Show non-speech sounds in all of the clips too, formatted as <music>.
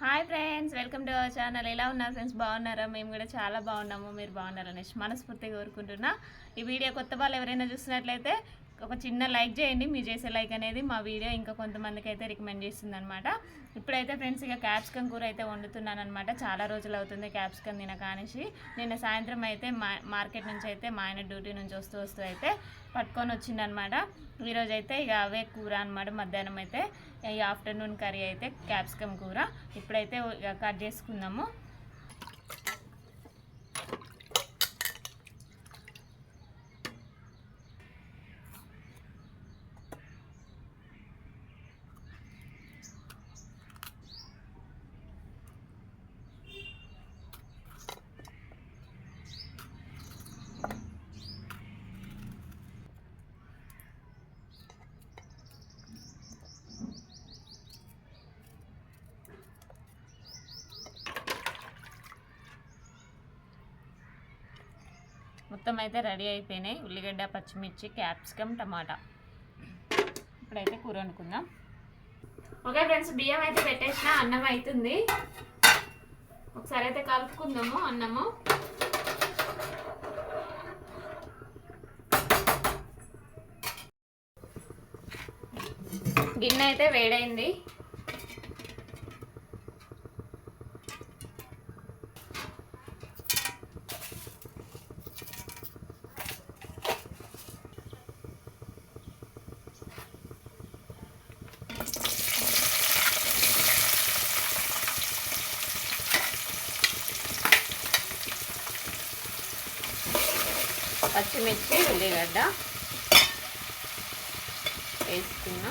Hi friends welcome to our channel. ఎలా ఉన్నారు friends? బాగున్నారా? మేము కూడా చాలా బాగున్నాము. మీరు బాగున్నారు? అనేసి మనస్ఫూర్తిగా కోరుకుంటున్నా. ఈ వీడియో కొత్త వాళ్ళు ఎవరైనా చూసినట్లయితే ఒక చిన్న లైక్ చేయండి. మీరు చేసే లైక్ అనేది మా వీడియో ఇంకా కొంతమందికి అయితే రికమెండ్ చేస్తుంది అనమాట ఇప్పుడైతే ఫ్రెండ్స్ ఇక క్యాప్సికమ్ కూర అయితే వండుతున్నాను అనమాట చాలా రోజులు అవుతుంది క్యాప్సికమ్ తినక అనేసి నిన్న సాయంత్రం అయితే మా మార్కెట్ నుంచి అయితే మా ఆయన డ్యూటీ నుంచి వస్తూ వస్తూ అయితే పట్టుకొని వచ్చిందనమాట ఈరోజు అయితే ఇక అవే కూర అనమాట మధ్యాహ్నం అయితే ఈ ఆఫ్టర్నూన్ కర్రీ అయితే క్యాప్సికమ్ కూర. ఇప్పుడైతే ఇక కట్ చేసుకుందాము. మొత్తం అయితే రెడీ అయిపోయినాయి. ఉల్లిగడ్డ పచ్చిమిర్చి క్యాప్సికమ్ టమాటా. ఇప్పుడైతే కూర అనుకుందాం ఓకే ఫ్రెండ్స్ బియ్యం అయితే పెట్టేసిన అన్నం అవుతుంది ఒకసారి అయితే కలుపుకుందాము అన్నము. గిన్నె అయితే వేడైంది. పచ్చిమిర్చి ఉల్లిగడ్డ వేసుకున్నా.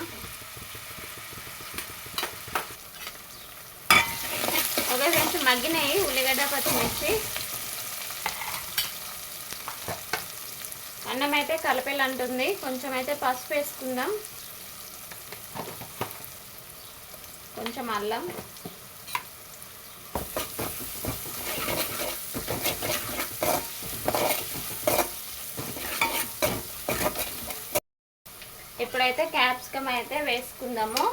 ఒక కొంచెం మగ్గినాయి ఉల్లిగడ్డ పచ్చిమిర్చి. అన్నం అయితే కలపెలు కొంచెం అయితే పసుపు వేసుకుందాం. కొంచెం అల్లం. ఇప్పుడైతే క్యాప్సికమ్ అయితే వేసుకుందాము.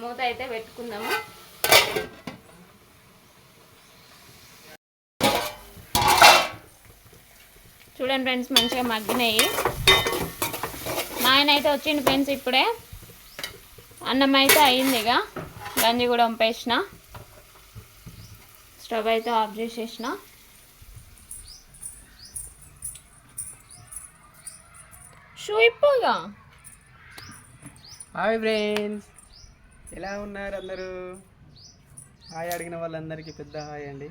మూత అయితే పెట్టుకుందాము. చూడండి ఫ్రెండ్స్ మంచిగా మగ్గినాయి. మా ఆయన అయితే వచ్చిండు ఫ్రెండ్స్ ఇప్పుడే. అన్నం అయితే అయింది ఇక. గంజి కూడా పంపేసిన స్టవ్ అయితే ఆఫ్ చేసేసిన. షూ ఇప్పుగా హాయ్ ఫ్రెండ్స్. ఎలా ఉన్నారు అందరూ? హాయ్ అడిగిన వాళ్ళందరికీ పెద్ద హాయ్ అండి.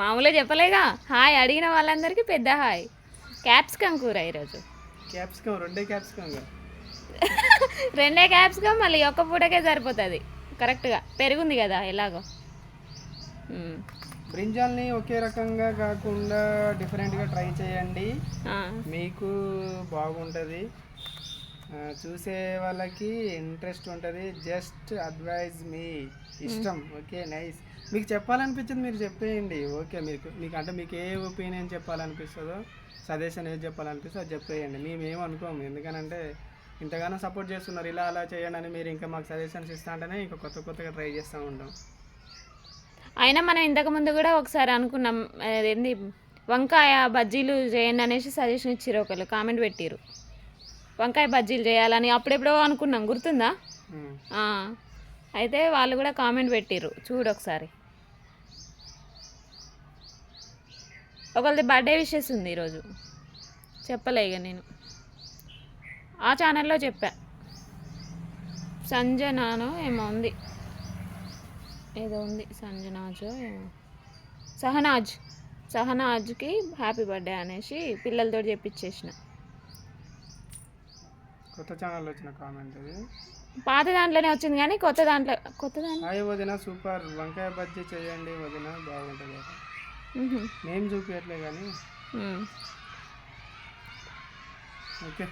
మామూలుగా చెప్పలేగా. హాయ్ అడిగిన వాళ్ళందరికీ పెద్ద హాయ్. క్యాప్సికమ్ కూర ఈరోజు. క్యాప్సికమ్ రెండే క్యాప్సికమ్ <laughs> రెండే క్యాప్సికమ్ మళ్ళీ ఒక్క పూటకే సరిపోతుంది. కరెక్ట్గా. పెరుగుంది కదా ఎలాగో. బ్రింజాల్ని ఒకే రకంగా కాకుండా డిఫరెంట్గా ట్రై చేయండి. మీకు బాగుంటుంది. చూసే వాళ్ళకి ఇంట్రెస్ట్ ఉంటుంది. జస్ట్ అడ్వైజ్ మీ. ఇష్టం. Okay nice. మీకు చెప్పాలనిపించింది మీరు చెప్పేయండి. ఓకే మీకు మీకు అంటే మీకు ఏ ఒపీనియన్ చెప్పాలనిపిస్తుందో సజెషన్ ఏది చెప్పాలనిపిస్తుందో అది చెప్పేయండి. మేము ఏమనుకోము ఎందుకనంటే ఇంతగానో సపోర్ట్ చేస్తున్నారు. ఇలా అలా చేయండి అని మీరు ఇంకా మాకు సజెషన్స్ ఇస్తా అంటేనే ఇంకా కొత్త కొత్తగా ట్రై చేస్తూ ఉంటాం. అయినా మనం ఇంతకు ముందు కూడా ఒకసారి అనుకున్నాం. అదేంది? వంకాయ బజ్జీలు చేయండి అనేసి సజెషన్ ఇచ్చిర్రు ఒకళ్ళు. కామెంట్ పెట్టిరు వంకాయ బజ్జీలు చేయాలని అప్పుడెప్పుడో అనుకున్నాం. గుర్తుందా? అయితే వాళ్ళు కూడా కామెంట్ పెట్టిర్రు. చూడు ఒకసారి. ఒకళ్ళది బర్త్డే విషెస్ ఉంది ఈరోజు. చెప్పలే ఇక నేను. ఆ ఛానల్లో చెప్పా. సంజనానో ఏమో ఉంది. ఏదో ఉంది. సంజనాజో ఏమో. సహనాజ్. సహనాజ్కి హ్యాపీ బర్త్డే అనేసి పిల్లలతో చెప్పించేసిన కొత్త ఛానల్ వచ్చిన కామెంట్ అది పాత దాంట్లోనే వచ్చింది కానీ కొత్త దాంట్లో కొత్త దాంట్లో? హాయ్ వదిన సూపర్ వంకాయ బజ్జీ చేయండి వదిన బాగుంటుంది. నేమ్ చూపించట్లే కానీ. ఓకే.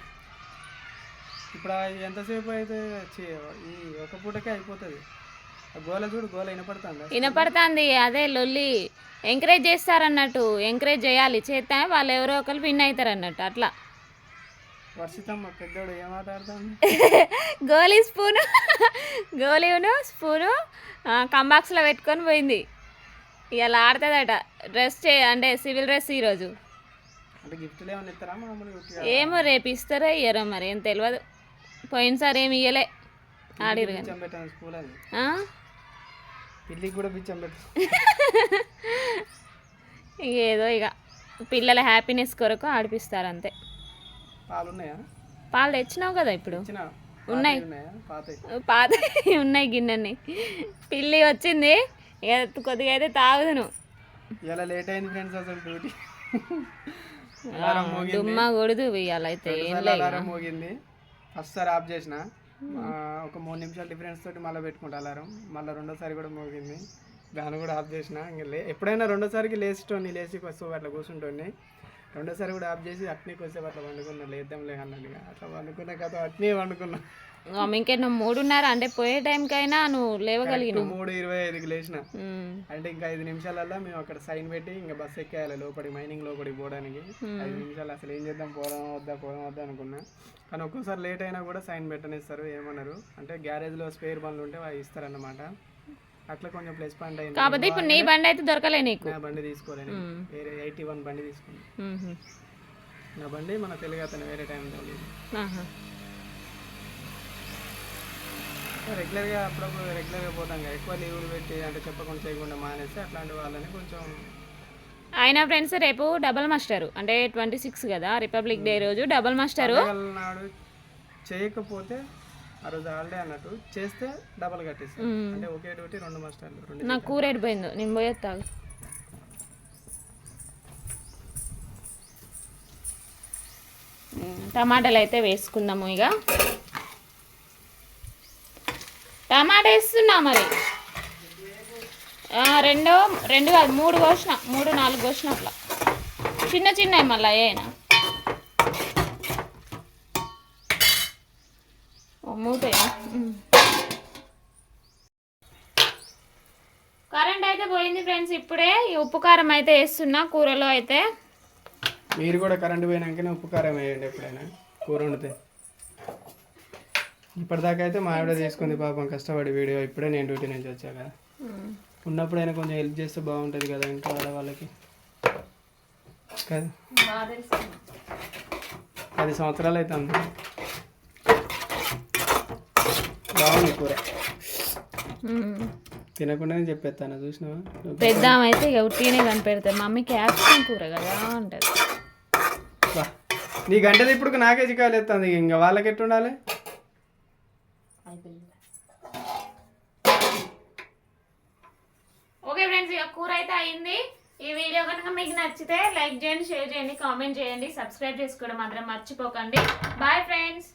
ఇప్పుడు ఎంతసేపు అయితే ఈ ఒక పూటకే అయిపోతుంది. గోల చూడు గోల వినపడుతుందా? వినపడుతుంది. అదే లొల్లి ఎంకరేజ్ చేస్తారన్నట్టు. ఎంకరేజ్ చేయాలి. చేస్తే వాళ్ళు ఎవరో ఒకరు విన్ అవుతారు అన్నట్టు అట్లా. వర్షితమ్మ పెద్దోడు ఏం మాట్లాడుతాను <laughs> గోలీ స్పూను గోలీను స్పూను కంబాక్స్లో పెట్టుకొని పోయింది. ఇలా ఆడుతుందట డ్రెస్ చే అంటే సివిల్ డ్రెస్ ఈరోజు? ఏమో రేపు ఇస్తారో ఇయ్యరో మరి ఏం తెలియదు పోయినసారి ఏమి ఇయ్యలే. ఆడిరు ఏదో <laughs> ఇక పిల్లల హ్యాపీనెస్ కొరకు ఆడిపిస్తారు అంతే. పాలు ఉన్నాయా పాలు తెచ్చినావు కదా ఇప్పుడు? ఉన్నాయి. పాత ఉన్నాయి? గిన్నెని. పిల్లి వచ్చింది. ఇక కొద్దిగా అయితే తాగుదును. ఇలా లేట్ అయింది ఫ్రెండ్స్ అసలు డ్యూటీ దుమ్మ కొడుదు ఇవాళ అయితే ఏం అలారం మోగింది. ఫస్ట్ సారి ఆఫ్ చేసిన. ఆ, ఒక మూడు నిమిషాల డిఫరెన్స్ తోటి మళ్ళీ పెట్టుకుంటా అలారం. మళ్ళీ రెండోసారి కూడా మోగింది. దాన్ని కూడా ఆఫ్ చేసిన. ఇంకా లే ఎప్పుడైనా రెండోసారికి లేచిటోని లేచి కొద్దిసేపు అట్లా కూర్చుంటోని రెండోసారి కూడా ఆఫ్ చేసి అట్నే కొద్దిసేపు అట్లా వండుకున్నా లేద్దాంలే అన్నట్టుగా అట్లా వండుకున్న కదా అట్నే వండుకున్నా. ఇంకేనా మూడున్నర అంటే పోయే టైంకైనా నువ్వు లేవగలిగినావు. మూడు ఇరవై ఐదుకి లేచిన. అంటే ఇంకా ఐదు నిమిషాలల్లో మేము అక్కడ సైన్ పెట్టి ఇంకా బస్సు ఎక్కేయాలి లోపలికి మైనింగ్ లోపలికి పోవడానికి. ఐదు నిమిషాలు అసలు ఏం చేద్దాం పోదాం వద్దా పోదాం వద్దా అనుకున్నా. కానీ ఒక్కోసారి లేట్ అయినా కూడా సైన్ పెట్టనిస్తారు ఏమన్నారు అంటే గ్యారేజ్లో స్పేర్ బండ్లు ఉంటే ఇస్తారన్నమాట. అట్లా కొంచెం ప్లస్ పాయింట్ అయింది. కాకపోతే ఇప్పుడు నీ బండి అయితే దొరకలే నీకు. నా బండి తీసుకోలేను వేరే ఎయిటీ వన్ బండి తీసుకున్నాను ఉహు. నా బండి మన తెలుగు అతను వేరే టైంలో ఆహా. రెగ్యులర్గా అప్పుడప్పుడు రెగ్యులర్గా పోతాం కదా. ఎక్కువ లీవులు పెట్టి అంటే చెప్పకుండా చేయకుండా మానేస్తే అట్లాంటి వాళ్ళని కొంచెం అయినా ఫ్రెండ్స్ రేపు డబల్ మాస్టరు అంటే ట్వంటీ సిక్స్ కదా రిపబ్లిక్ డే రోజు డబల్ మాస్టరు నాడు చేయకపోతే ఆ రోజు హాలిడే అన్నట్టు చేస్తే డబల్ అంటే ఒకే డ్యూటీ రెండు మాస్టర్లు రెండు నా కూర ఎడిపోయిందో నేను పోయేస్తాగు టమాటాలు అయితే వేసుకుందాము ఇక టమాటా వేస్తున్నా మరి. రెండో రెండు కాదు మూడు కోసిన మూడు నాలుగు కోసిన అట్లా. చిన్న చిన్నవి మళ్ళీ అయినా మూత కరెంట్ అయితే పోయింది ఫ్రెండ్స్ ఇప్పుడే ఈ ఉప్పు కారం అయితే వేస్తున్నా కూరలో అయితే. మీరు కూడా కరెంట్ పోయినాకనే ఉప్పు కారం వేయండి ఎప్పుడైనా కూర వండితే. ఇప్పటిదాకా అయితే మా ఆవిడ తీసుకుంది పాపం కష్టపడి వీడియో ఇప్పుడే నేను డ్యూటీ నుంచి వచ్చా కదా. ఉన్నప్పుడైనా కొంచెం హెల్ప్ చేస్తే బాగుంటుంది కదా ఇంట్లో ఆడవాళ్ళకి. కదా. పది సంవత్సరాలు అవుతుంది. బాగుంది కూర. తినకుండానే చెప్పేస్తాను చూసినావా? పెద్ద ఇక ఉట్టిగానే కనిపెడతాయి మమ్మీ క్యాప్సికం కూర కదా అంటది. బా. నీ గంటది ఇప్పుడు నాకే చికాలు ఎత్తుంది ఇంకా వాళ్ళకి ఎట్టు ఉండాలి ఓకే ఫ్రెండ్స్ ఇక కూర అయితే అయింది. ఈ వీడియో కనుక మీకు నచ్చితే లైక్ చేయండి షేర్ చేయండి కామెంట్ చేయండి. సబ్స్క్రైబ్ చేసుకోవడం మాత్రం మర్చిపోకండి. Bye friends.